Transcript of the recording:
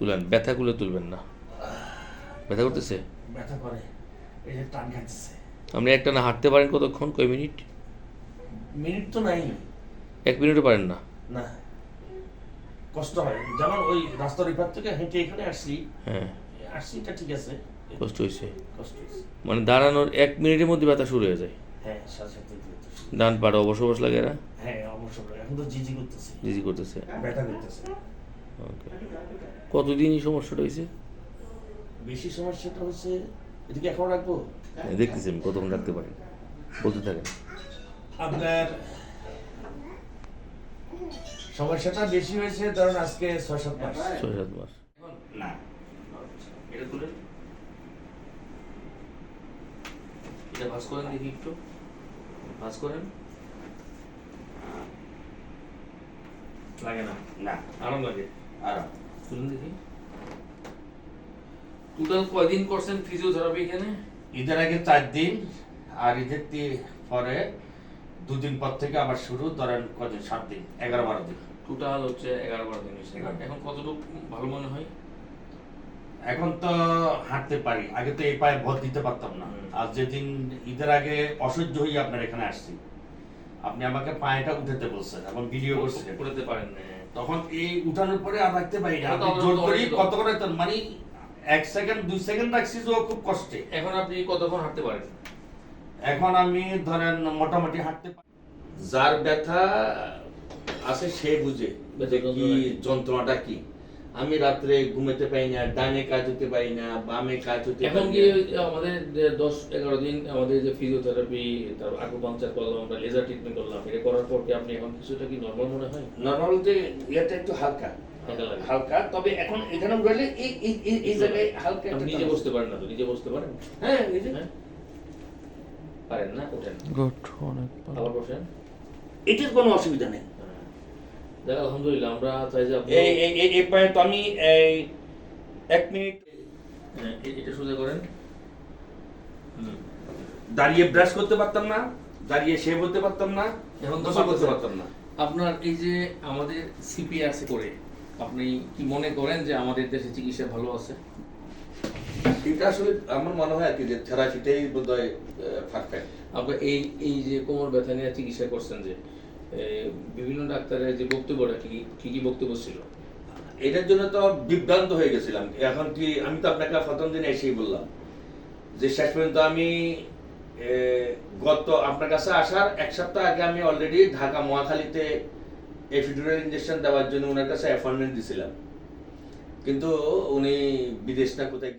তুলেন ব্যথাগুলো তুলবেন না। ব্যথা করতেছে? ব্যথা করে এই যে টান খাচ্ছে আপনি একটা না হাঁটতে পারেন কতক্ষণ? কয় মিনিট? মিনিট তো নাই। এক মিনিটও পারেন না? না। কষ্ট হয়। যেমন ওই রাস্তার ওই পার থেকে হেঁটে এখানে আসছি। হ্যাঁ। আসছি এটা ঠিক আছে। কষ্ট হয়েছে কষ্ট হয়েছে মানে দাঁড়ানোর এক মিনিটের মধ্যে ব্যথা শুরু হয়ে যায়। হ্যাঁ সাথে সাথে ডান পাড়ে অবশ অবশ লাগে এরা? হ্যাঁ অবশ্য এখন তো জিজি করতেছি। জিজি করতেছে। ব্যথা করতেছে। কতদিন এই সমস্যাটা হয়েছে? বেশি সমস্যাটা হচ্ছে এদিকে এখন রাখব? হ্যাঁ, দেখতেছি আমি কতক্ষণ রাখতে পারি। বলতে থাকেন। আপনার সমস্যাটা বেশি হয়েছে ধরুন আজকে ছয় সাত মাস। ছয় সাত মাস। না। এটা এটা ভাজ করেন দেখি একটু। ভাজ করেন। লাগে না? না। আরাম লাগে। আরাম। তুলুন দেখি। টোটাল কয়দিন করছেন ফিজিওথেরাপি এখানে? ঈদের আগে চার দিন আর ঈদের পরে দুদিন পর থেকে আবার শুরু ধরেন কদিন সাত দিন এগারো বারো দিন। টোটাল হচ্ছে এগারো বারো দিন হয়েছে। এখন কতটুকু ভালো মনে হয়? এখন তো হাঁটতে পারি। আগে তো এই পায়ে ভর দিতে পারতাম না। আর যেদিন ঈদের আগে অসহ্য হয়ে আপনার এখানে আসছি। আপনি আমাকে পায়েটা উঠাতে বলছেন এবং ভিডিও করছিলেন করতে পারেন তখন এই উঠানোর পরে আর রাখতে পারি না। আপনি জোর করি কত করে মানে এক সেকেন্ড দুই সেকেন্ড রাখছি যে খুব কষ্টে। এখন আপনি কতক্ষণ হাঁটতে পারেন? এখন আমি ধরেন মোটামুটি হাঁটতে পারি। যার ব্যথা আছে সে বুঝে। কি? যন্ত্রণাটা কি? আমি রাত্রে ঘুমাতে পারি না ডানে কাজ হতে পারি না বামে কাজ হতে এখন কি আমাদের যে দশ এগারো দিন আমাদের যে ফিজিওথেরাপি তারপর আকুপাংচার করলাম আমরা লেজার ট্রিটমেন্ট করলাম এটা করার পর কি আপনি এখন কিছুটা কি নর্মাল মনে হয়? নর্মাল যে ইয়েটা একটু হালকা। হালকা তবে এখন এখানে উঠলে এই এই এই- জায়গায় হালকা আপনি নিজে বসতে পারেন না তো নিজে বসতে পারেন? হ্যাঁ যে হ্যাঁ? পারেন না ওঠেন। গুড অনেক ভালো বসেন। এটার কোনো অসুবিধা নেই। হ্যাঁ। যাক আলহামদুলিল্লাহ আমরা চাই যে আপনি এই এই এই- আমি এই এক মিনিট। হ্যাঁ, এটা সোজা করেন। দাঁড়িয়ে ব্রাশ করতে পারতাম না দাঁড়িয়ে শেভ হতে পারতাম না এখন গোসল করতে পারতাম না। আপনার এই যে আমাদের করে আপনি কি মনে করেন যে আমাদের দেশে চিকিৎসা ভালো আছে? এটা আসলে আমার মনে হয় আর কি যে থেরাপিটাই বোধহয় পারফেক্ট আপনার এই এই যে কোমর ব্যথা নিয়ে চিকিৎসা করছেন যে বিভিন্ন ডাক্তারের যে বক্তব্যটা, কি কি কি বক্তব্য ছিল? এটার জন্য তো বিভ্রান্ত হয়ে গেছিলাম। এখন কি, আমি তো আপনাকে প্রথম দিনে এসেই বললাম যে শেষ পর্যন্ত আমি গত আপনার কাছে আসার এক সপ্তাহ আগে আমি অলরেডি ঢাকা মহাখালীতে এফিডুরাল ইঞ্জেকশন দেওয়ার জন্য ওনার কাছে অ্যাপয়েন্টমেন্ট দিছিলাম। কিন্তু উনি বিদেশ না, কোথায়